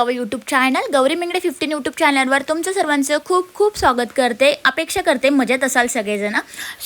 Our YouTube channel Gauri Mingde fifteen YouTube चॅनलवर तुमचं सर्वांचं खूप खूप स्वागत करते. अपेक्षा करते मजेत असाल सगळेजण.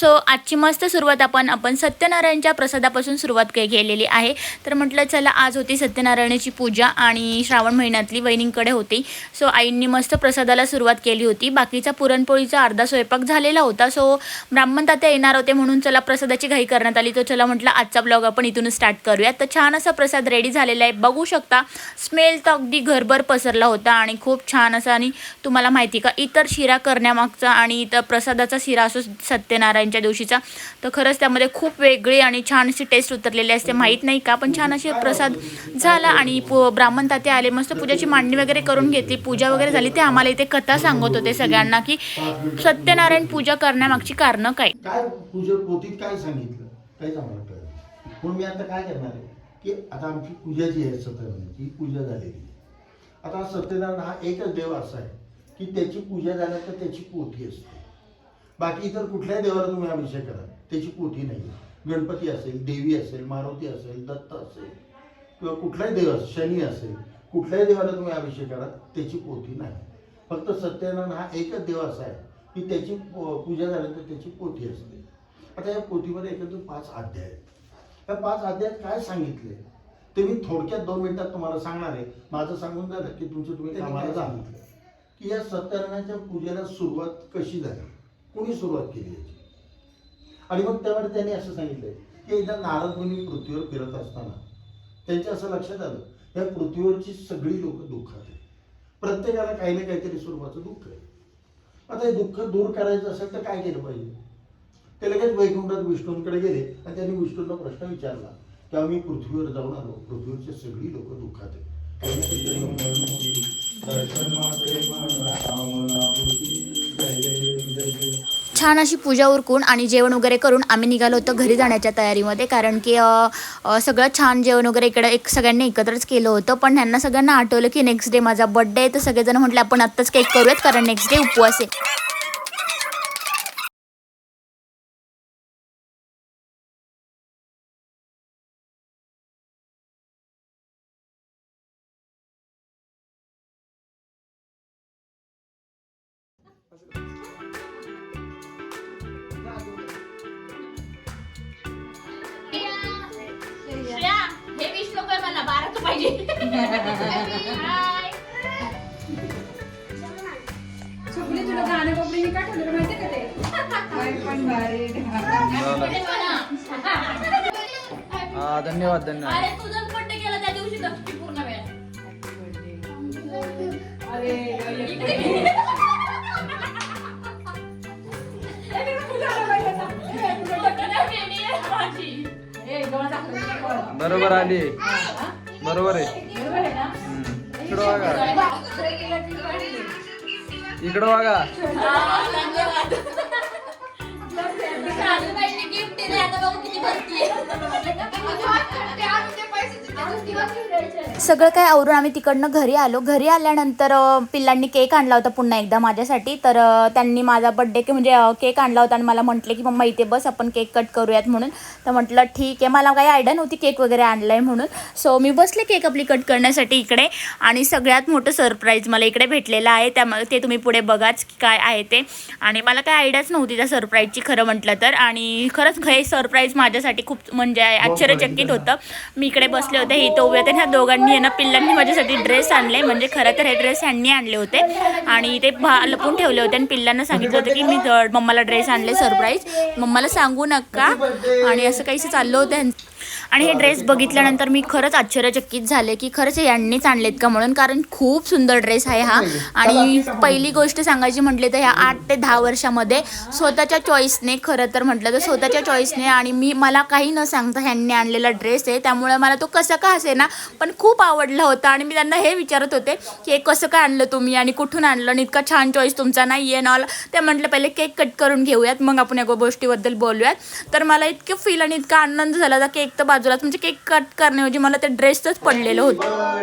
सो आजची मस्त सुरुवात आपण आपण सत्यनारायणच्या प्रसादापासून सुरुवात के केलेली आहे. तर म्हटलं चला आज होती सत्यनारायणाची पूजा आणि श्रावण महिन्यातली वहिनींकडे होती. सो आईंनी मस्त प्रसादाला सुरुवात केली होती. बाकीचा पुरणपोळीचा अर्धा स्वयंपाक झालेला होता. सो ब्राह्मण तात्या येणार होते म्हणून चला प्रसादाची घाई करण्यात आली. तर चला म्हटलं आजचा ब्लॉग आपण इथून स्टार्ट करूया. तर छान असा प्रसाद रेडी झालेला आहे. बघू शकता. स्मेल तर अगदी घर घरभर पसरला होता आणि खूप छान असा आणि तुम्हाला माहिती का इतर शिरा करण्यामागचा आणि इतर प्रसादाचा शिरा असो सत्यनारायणच्या दिवशीचा तर खरंच त्यामध्ये खूप वेगळी आणि छान अशी टेस्ट उतरलेली असते. माहीत नाही का पण छान असे प्रसाद झाला आणि पु ब्राह्मण ताते आले मस्त पूजाची मांडणी वगैरे करून घेतली पूजा वगैरे झाली. ते आम्हाला इथे कथा सांगत होते सगळ्यांना की सत्यनारायण पूजा करण्यामागची कारणं काय? काय पूजा काय सांगितलं? काहीच आम्हाला कळलं म्हणून मी आता काय करणार आहे? की आता आमची पूजा जी आहे सत्यनारायणची पूजा झालेली आहे. आता सत्यनारायण हा एकच देव असा आहे की त्याची पूजा झाल्यानंतर त्याची पोथी असते. बाकी इतर कुठल्याही देवाला तुम्ही अभिषेक करा. त्याची पोथी नाही. गणपती असेल देवी असेल मारुती असेल दत्त असेल किंवा कुठलाही देव असेल शनी असेल कुठल्याही देवाला तुम्ही अभिषेक करा त्याची पोथी नाही. फक्त सत्यनारायण हा एकच देव असा आहे की त्याची पूजा झाल्यानंतर त्याची पोथी असते. आता या पोथीमध्ये एकंदर पाच अध्याय आहेत. या पाच अध्यायात काय सांगितले ते मी थोडक्यात दोन मिनिटात तुम्हाला सांगणार आहे. माझं सांगून झालं की तुमचं तुम्ही कामाला सांगितलं? की या सत्यनारायणाच्या पूजेला सुरुवात कशी झाली? कोणी सुरुवात केली याची? आणि मग त्यावर त्यांनी असं सांगितलंय की एकदा नारद मुनी पृथ्वीवर फिरत असताना त्यांच्या असं लक्षात आलं या पृथ्वीवरची सगळी लोक दुःखात आहेत. प्रत्येकाला काही ना काहीतरी स्वरूपाचं दुःख आहे. आता हे दुःख दूर करायचं असेल तर काय केलं पाहिजे? ते लगेच वैकुंठात विष्णूंकडे गेले आणि त्यांनी विष्णूंना प्रश्न विचारला. की आम्ही पृथ्वीवर जाऊन आलो. पृथ्वीवरची सगळी लोक दुःखात छान अशी पूजा उरकून आणि जेवण वगैरे करून आम्ही निघालो होतो घरी जाण्याच्या तयारीमध्ये कारण की सगळं छान जेवण वगैरे इकडे एक सगळ्यांनी एकत्रच केलं होतं. पण ह्यांना सगळ्यांना आठवलं की नेक्स्ट डे माझा बड्डे आहे तर सगळेजण म्हटले आपण आत्ताच केक करूयात कारण नेक्स्ट डे उपवास आहे. तुला गाणं बबडीने का ठेवलं माहिती का ते? काय पण भारी. हा धन्यवाद धन्यवाद. अरे तुझं बड्डे केला त्या दिवशी तर पूर्ण वेळ. अरे ए डोळा दाखव, दाखव. बरोबर आली. बरोबर आहे. इकडं बघा इकडं बघा सगळं काय आवरून आम्ही तिकडनं घरी आलो. घरी आल्यानंतर पिल्लांनी केक आणला होता पुन्हा एकदा माझ्यासाठी. तर त्यांनी माझा बड्डे म्हणजे केक आणला होता आणि मला म्हटले की मम्मा इथे बस आपण केक कट करूयात म्हणून. तर म्हटलं ठीक आहे. मला काही आयडिया नव्हती केक वगैरे आणलाय म्हणून. सो मी बसले केक आपली कट करण्यासाठी इकडे. आणि सगळ्यात मोठं सरप्राईज मला इकडे भेटलेलं आहे. त्यामुळे ते तुम्ही पुढे बघाच की काय आहे ते. आणि मला काय आयडियाच नव्हती त्या सरप्राईजची खरं म्हटलं तर. आणि खरंच हे सरप्राईज माझ्यासाठी खूप म्हणजे आश्चर्यचकित होतं. मी इकडे बसले होते हे तो ह्या दोघांनी आहे ना पिल्लांनी माझ्यासाठी ड्रेस आणले म्हणजे खरं तर हे ड्रेस ह्यांनी आणले होते. आणि ते भा लपून ठेवले होते आणि पिल्लांना सांगितलं होतं की मी मम्माला ड्रेस आणले सरप्राईज मम्माला सांगू नका. आणि असं काहीसं चाललं होतं. ह्यांचं. आणि हे ड्रेस बघितल्यानंतर मी खरंच आश्चर्यचकित झाले की खरंच हे यांनीच आणलेत का म्हणून कारण खूप सुंदर ड्रेस आहे हा. आणि पहिली गोष्ट सांगायची म्हटली तर ह्या आठ ते दहा वर्षामध्ये स्वतःच्या चॉईसने खरं तर म्हटलं तर स्वतःच्या चॉईसने आणि मी मला काही न सांगता ह्यांनी आणलेला ड्रेस आहे. त्यामुळे मला तो कसं का असे ना पण खूप आवडला होता आणि मी त्यांना हे विचारत होते की हे कसं काय आणलं तुम्ही आणि कुठून आणलं आणि इतका छान चॉईस तुमचा नाही आहे ना ते म्हटलं पहिले केक कट करून घेऊयात मग आपण या गोष्टीबद्दल बोलूयात. तर मला इतकं फील आणि इतका आनंद झाला होता केक तर बाजूलाच म्हणजे केक कट करण्याऐवजी मला ते ड्रेसच पडलेलं होतं.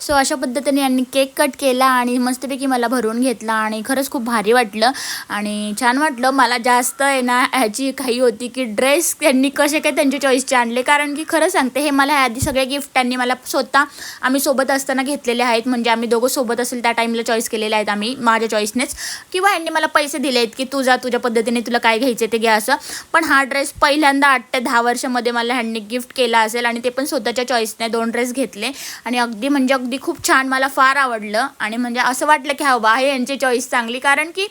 सो अशा पद्धतीने यांनी केक कट केला आणि मस्तपैकी मला भरून घेतला आणि खरंच खूप भारी वाटलं. आणि छान वाटलं. मला जास्त आहे ना ह्याची काही होती की ड्रेस त्यांनी कसे काय त्यांच्या चॉईसचे आणले. कारण की खरं सांगते हे मला आधी सगळे गिफ्ट त्यांनी मला स्वतः आम्ही सोबत असताना घेतलेले आहेत. म्हणजे आम्ही दोघं सोबत असेल त्या टाईमला चॉईस केलेले आहेत आम्ही माझ्या चॉईसनेच किंवा यांनी मला पैसे दिले आहेत की तुझा तुझ्या पद्धतीने तुला काय घ्यायचे ते घ्या असं. पण हा ड्रेस पहिल्यांदा आठ ते दहा वर्षामध्ये मला ह्यांनी गिफ्ट केला असेल आणि ते पण स्वतःच्या चॉईसने दोन ड्रेस घेतले. आणि अगदी म्हणजे अगदी खूप छान मला फार आवडलं. आणि म्हणजे असं वाटलं की हा बा हे यांची चॉईस चांगली. कारण की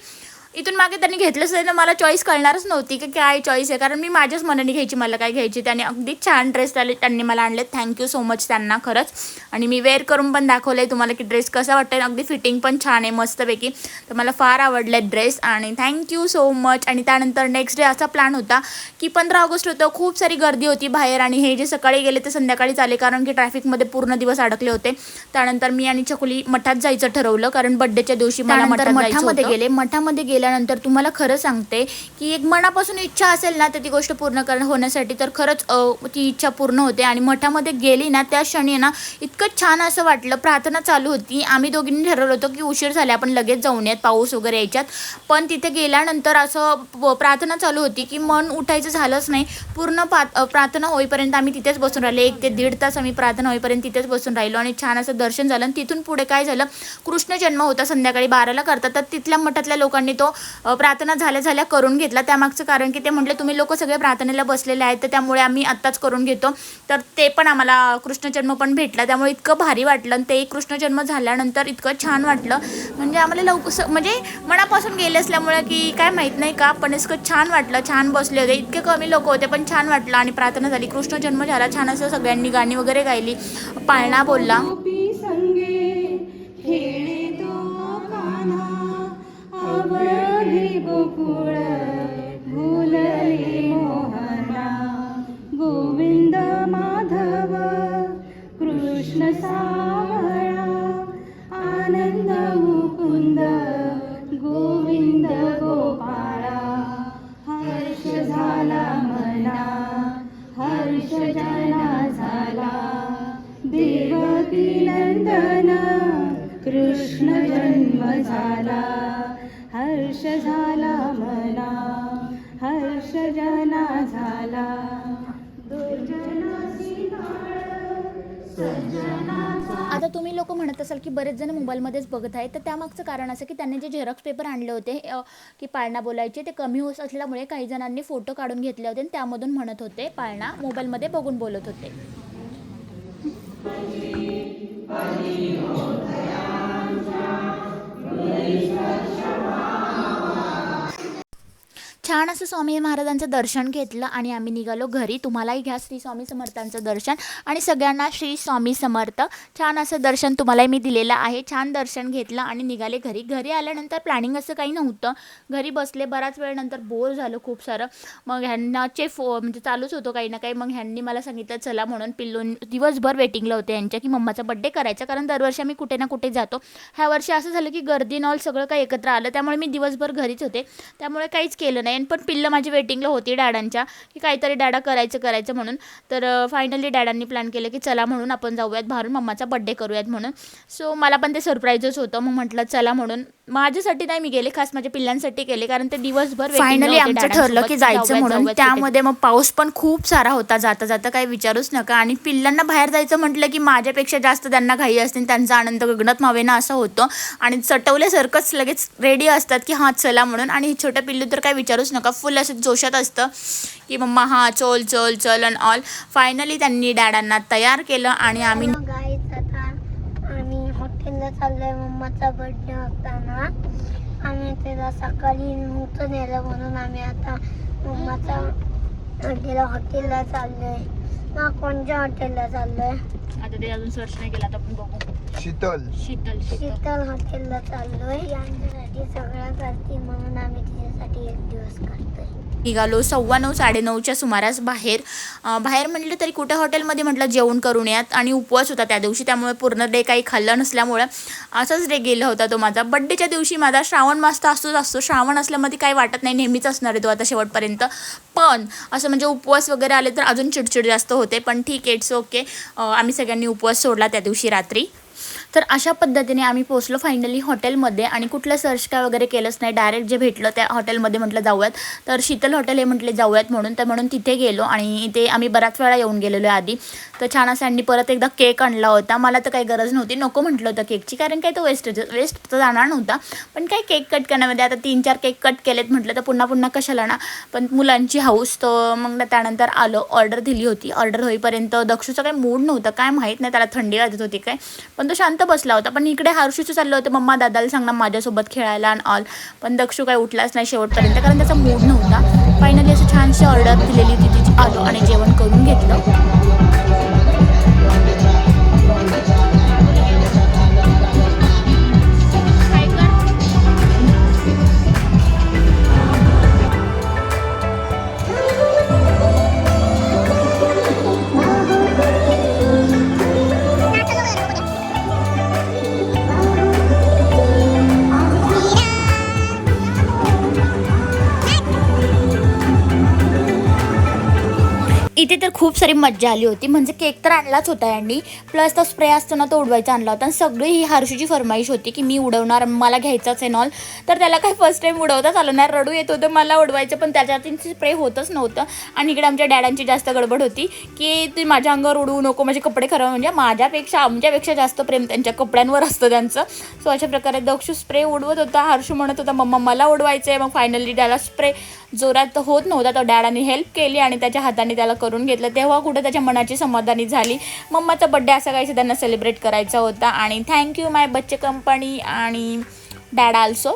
इथून मागे त्यांनी घेतलंच नाही तर मला चॉईस कळणारच नव्हती की काय चॉईस आहे. कारण मी माझ्याच मनाने घ्यायची मला काय घ्यायची. त्याने अगदी छान ड्रेस त्याले त्यांनी मला आणले थँक्यू सो मच त्यांना खरंच. आणि मी वेअर करून पण दाखवलं आहे तुम्हाला की ड्रेस कसा वाटतं अगदी फिटिंग पण छान आहे मस्तपैकी. तर मला फार आवडले ड्रेस आणि थँक्यू सो मच आणि त्यानंतर नेक्स्ट डे असा प्लॅन होता की पंधरा ऑगस्ट होतं. खूप सारी गर्दी होती बाहेर. आणि हे जे सकाळी गेले ते संध्याकाळीच आले. कारण की ट्रॅफिकमध्ये पूर्ण दिवस अडकले होते. त्यानंतर मी आणि चकुली मठात जायचं ठरवलं. कारण बड्डेच्या दिवशी मला मठामध्ये गेले. मठामध्ये गेल्यानंतर तुम्हाला खरं सांगते की एक मनापासून इच्छा असेल ना तर ती गोष्ट पूर्ण करणं होण्यासाठी तर खरंच ती इच्छा पूर्ण होते. आणि मठामध्ये गेली ना त्या क्षणी ना इतकं छान असं वाटलं. प्रार्थना चालू होती. आम्ही दोघींनी ठरवलं होतं की उशीर झाले आपण लगेच जाऊन येत पाऊस वगैरे यायच्यात पण तिथे गेल्यानंतर असं प्रार्थना चालू होती की मन उठायचं झालंच नाही. पूर्ण प्रार्थना होईपर्यंत आम्ही तिथेच बसून राहिले. एक ते दीड तास आम्ही प्रार्थना होईपर्यंत तिथेच बसून राहिलो. आणि छान असं दर्शन झालं. आणि तिथून पुढे काय झालं? कृष्ण जन्म होता संध्याकाळी बाराला करतात. तर तिथल्या मठातल्या लोकांनी तो प्रार्थना झाल्या झाल्या करून घेतला. त्यामागचं कारण की ते म्हटले तुम्ही लोक सगळे प्रार्थनेला बसलेले आहेत तर त्यामुळे आम्ही आत्ताच करून घेतो. तर ते पण आम्हाला कृष्णजन्म पण भेटला. त्यामुळे इतकं भारी वाटलं आणि ते कृष्णजन्म झाल्यानंतर इतकं छान वाटलं. म्हणजे आम्हाला लवकर स- म्हणजे मनापासून गेले असल्यामुळे की काय माहीत नाही का पण इतकं छान वाटलं. छान बसले होते. इतके कमी लोक होते पण छान वाटलं आणि प्रार्थना झाली. कृष्णजन्म झाला छान असं सगळ्यांनी गाणी वगैरे गायली. पाळणा बोलला. देवकी नंदन कृष्ण जन्म झाला हर्ष झाला मना हर्ष जना झाला. आता तुम्ही लोक म्हणत असाल की बरेच जण मोबाईलमध्येच बघत आहेत तर त्यामागचं कारण असं की त्यांनी जे झेरॉक्स पेपर आणले होते की पाळणा बोलायचे ते कमी होत असल्यामुळे काही जणांनी फोटो काढून घेतले होते आणि त्यामधून म्हणत होते पाळणा मोबाईलमध्ये बघून बोलत होते. Pai. छान असं स्वामी महाराजांचं दर्शन घेतलं आणि आम्ही निघालो घरी. तुम्हालाही घ्या श्री स्वामी समर्थांचं दर्शन. आणि सगळ्यांना श्री स्वामी समर्थ. छान असं दर्शन तुम्हालाही मी दिलेलं आहे. छान दर्शन घेतलं आणि निघाले घरी. घरी आल्यानंतर प्लॅनिंग असं काही नव्हतं. घरी बसले बराच वेळ नंतर बोर झालं खूप सारं. मग ह्यांनाचे फो म्हणजे चालूच होतो काही ना काही. मग ह्यांनी मला सांगितलं चला म्हणून पिल्लू दिवसभर वेटिंगला होते यांच्या की मम्माचा बड्डे करायचा. कारण दरवर्षी आम्ही कुठे ना कुठे जातो. ह्या वर्षी असं झालं की गर्दी नॉल सगळं काही एकत्र आलं. त्यामुळे मी दिवसभर घरीच होते. त्यामुळे काहीच केलं नाही. आणि पण पिल्लं माझी वेटिंगला होती डॅडांच्या की काहीतरी डॅडा करायचं करायचं म्हणून. तर फायनली डॅडांनी प्लॅन केलं की चला म्हणून आपण जाऊयात बाहेरून मम्माचा बड्डे करूयात म्हणून. सो मला पण ते सरप्राईजच होतं. मग म्हटलं चला म्हणून माझ्यासाठी नाही मी गेले खास माझ्या पिल्लांसाठी केले कारण ते दिवसभर फायनली आमचं ठरलं की जायचं म्हणून. त्यामध्ये मग पाऊस पण खूप सारा होता जाता जाता काही विचारूच नका. आणि पिल्लांना बाहेर जायचं म्हटलं की माझ्यापेक्षा जास्त त्यांना घाई असते त्यांचा आनंद गगनात मावेना असं होतं. आणि चटवल्यासारखंच लगेच रेडी असतात की हां चला म्हणून. आणि हे छोटं पिल्लू तर काय विचारूच नका. फुल असं जोशात असतं की मम्मा हां चल चल चल अँड ऑल फायनली त्यांनी डॅडांना तयार केलं आणि आम्ही गाईच आता आम्ही हॉटेलला चाललोय. मम्माचा बर्थडे होता ना. आम्ही त्याला सकाळी नव्हतं नेलं म्हणून आम्ही आता मम्माचा हॉटेलला हॉटेलला चाललोय ना कोणत्या हॉटेलला चाललोय आता ते अजून सर्च नाही केलं आता आपण बघू शीतल शीतल शीतल शीतल हॉटेलला चाललोय यांच्यासाठी सगळं करते म्हणून आम्ही तिच्यासाठी एक दिवस काढतोय निघालो. सव्वा नऊ साडेनऊच्या सुमारास बाहेर. बाहेर म्हटलं तरी कुठे हॉटेलमध्ये म्हटलं जेवण करून यात आणि उपवास होता त्या दिवशी. त्यामुळे पूर्ण डे काही खाल्लं नसल्यामुळं असाच डे गेला होता तो माझा. बड्डेच्या दिवशी माझा श्रावण मास तर असतोच असतो. श्रावण असल्यामध्ये काही वाटत नाही नेहमीच असणार आहे तो आता शेवटपर्यंत. पण असं म्हणजे उपवास वगैरे आले तर अजून चिडचिड जास्त होते. पण ठीक आहे इट्स ओके. आम्ही सगळ्यांनी उपवास सोडला त्या दिवशी रात्री. तर अशा पद्धतीने आम्ही पोचलो फायनली हॉटेलमध्ये आणि कुठलं सर्च काय वगैरे केलंच नाही. डायरेक्ट जे भेटलं त्या हॉटेलमध्ये म्हटलं जाऊयात. तर शीतल हॉटेल हे म्हटले जाऊयात म्हणून. तर म्हणून तिथे गेलो आणि इथे आम्ही बऱ्याच वेळा येऊन गेलेलो आहे आधी. तर छान असं आणि परत एकदा केक आणला होता. मला तर काही गरज नव्हती. नको म्हटलं होतं केकची कारण काय तो वेस्ट वेस्ट तर जाणार नव्हता. पण काय केक कट करण्यामध्ये आता तीन चार केक कट केलेत म्हटलं तर पुन्हा पुन्हा कशाला ना. पण मुलांची हाऊस तर मग त्यानंतर आलो. ऑर्डर दिली होती. ऑर्डर होईपर्यंत दक्षूचा काही मूड नव्हता. काय माहीत नाही. त्याला थंडी वाजत होती काय. पण तो शांत बसला होता. पण इकडे हर्षूचं चाललं होतं. मम्मा दादाला सांगणार माझ्यासोबत खेळायला आणि ऑल पण दक्षू काय उठलाच नाही शेवटपर्यंत कारण त्याचा मूड नव्हता. फायनली असं छानशी ऑर्डर दिलेली होती तिची आलो. आणि इथे तर खूप सारी मज्जा आली होती. म्हणजे केक तर आणलाच होता यांनी. प्लस तो स्प्रे असतो ना तो उडवायचा आणला होता. आणि सगळी ही हर्षूची फरमाईश होती की मी उडवणार मला घ्यायचाच आहे नॉल. तर त्याला काही फर्स्ट टाईम उडवताच आलं नाही. रडू येत होतं मला उडवायचं पण त्याच्यातून स्प्रे होतच नव्हतं. आणि इकडे आमच्या डॅडांची जास्त गडबड होती की ती माझ्या अंगावर उडवू नको माझे कपडे खराब म्हणजे माझ्यापेक्षा आमच्यापेक्षा जास्त प्रेम त्यांच्या कपड्यांवर असतं त्यांचं. सो अशा प्रकारे दक्षू स्प्रे उडवत होता. हर्षू म्हणत होता मम्मा मला उडवायचं आहे मग फायनली त्याला स्प्रे जोरात होत नव्हता. तो डॅडाने हेल्प केली आणि त्याच्या हाताने त्याला करून करून घेतलं. तेव्हा कुठं त्याच्या मनाची समाधानी झाली. मम्माचा बड्डे असा काही त्यांना सेलिब्रेट करायचा होता. आणि थँक्यू माय बच्चे कंपनी आणि डॅड आल्सो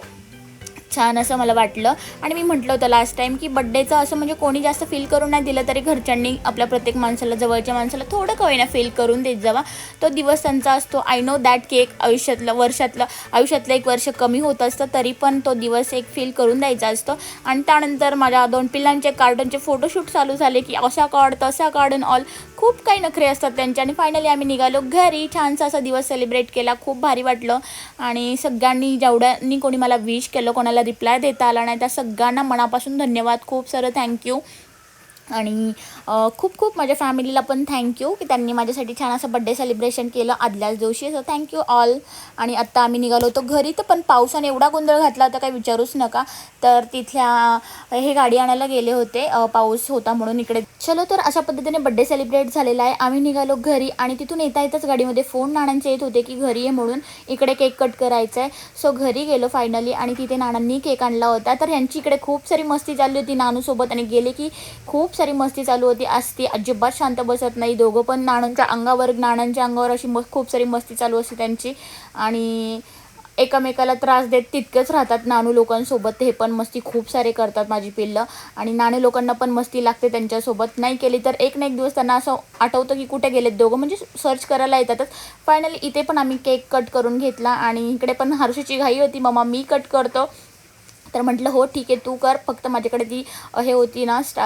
छान असं मला वाटलं. आणि मी म्हटलं होतं लास्ट टाईम की बड्डेचं असं म्हणजे कोणी जास्त फील करून नाही दिलं तरी घरच्यांनी आपल्या प्रत्येक माणसाला जवळच्या माणसाला थोडं का होईना फील करून देत जावा. तो दिवस त्यांचा असतो. आय नो दॅट केक आयुष्यातलं वर्षातलं आयुष्यातलं एक वर्ष कमी होत असतं तरी पण तो दिवस एक फील करून द्यायचा असतो. आणि त्यानंतर माझ्या दोन पिल्लांचे कार्टूनचे फोटोशूट चालू झाले की असा काढ तसा काढ ऑल खूप काही नखरे असतात त्यांचे. आणि फायनली आम्ही निघालो घरी. छानसा असा दिवस सेलिब्रेट केला. खूप भारी वाटलं. आणि सगळ्यांनी जेवढ्यांनी कोणी मला विश केलं कोणाला रिप्लाय देता आला नाही. त्या सगळ्यांना मनापासून धन्यवाद. खूप सारं थँक्यू आणि खूप खूप माझ्या फॅमिलीला पण थँक्यू की त्यांनी माझ्यासाठी छान असं बड्डे सेलिब्रेशन केलं आदल्याच दिवशी. सो थँक्यू ऑल आणि आत्ता आम्ही निघालो होतो घरी तर पण पावसाने एवढा गोंधळ घातला होता काही विचारूच नका. तर तिथल्या हे गाडी आणायला गेले होते. पाऊस होता म्हणून इकडे. चलो तर अशा पद्धतीने बड्डे सेलिब्रेट झालेला आहे. आम्ही निघालो घरी आणि तिथून येता येताच गाडीमध्ये फोन नाण्यांचे येत होते की घरी आहे म्हणून इकडे केक कट करायचा आहे सो घरी गेलो फायनली आणि तिथे नाणांनी केक आणला होता. तर यांची इकडे खूप सारी मस्ती चालली होती नानूसोबत आणि गेले की खूप सारी मस्ती चालू होती होती असती. अजिबात शांत बसत नाही. दोघं पण नाणांच्या अंगावर नाणांच्या अंगावर अशी म खूप सारी मस्ती चालू असते त्यांची. आणि एकमेकाला त्रास देत तितकेच राहतात नानू लोकांसोबत. हे पण मस्ती खूप सारे करतात माझी पिल्लं. आणि नाणे लोकांना पण मस्ती लागते त्यांच्यासोबत. नाही केली तर एक ना एक दिवस त्यांना असं आठवतं की कुठे गेलेत दोघं. म्हणजे सर्च करायला येतातच. फायनली इथे पण आम्ही केक कट करून घेतला. आणि इकडे पण हर्षीची घाई होती. मम्मा मी कट करतो. तर म्हटलं हो ठीक आहे तू कर. फक्त माझ्याकडे ती हे होती ना स्टा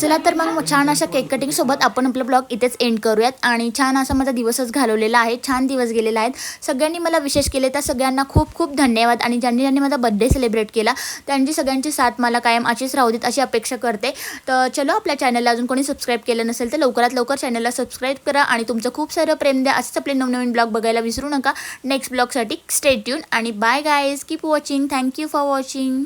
चला तर मग छान अशा केक कटिंग सोबत आपण आपला ब्लॉग इथेच एंड करूयात. आणि छान असा माझा दिवसच घालवलेला आहे. छान दिवस गेलेला आहेत. सगळ्यांनी मला विशेष केले त्या सगळ्यांना खूप खूप धन्यवाद. आणि ज्यांनी ज्यांनी माझा बड्डे सेलिब्रेट केला त्यांची सगळ्यांची साथ मला कायम अशीच राहू देत अशी अपेक्षा करते. तर चलो आपल्या चॅनलला अजून कोणी सबस्क्राईब केलं नसेल तर लवकरात लवकर चॅनलला सबस्क्राईब करा आणि तुमचं खूप सारं प्रेम द्या. असेच आपले नवनवीन ब्लॉग बघायला विसरू नका. नेक्स्ट ब्लॉगसाठी स्टे ट्यून आणि bye guys keep watching thank you for watching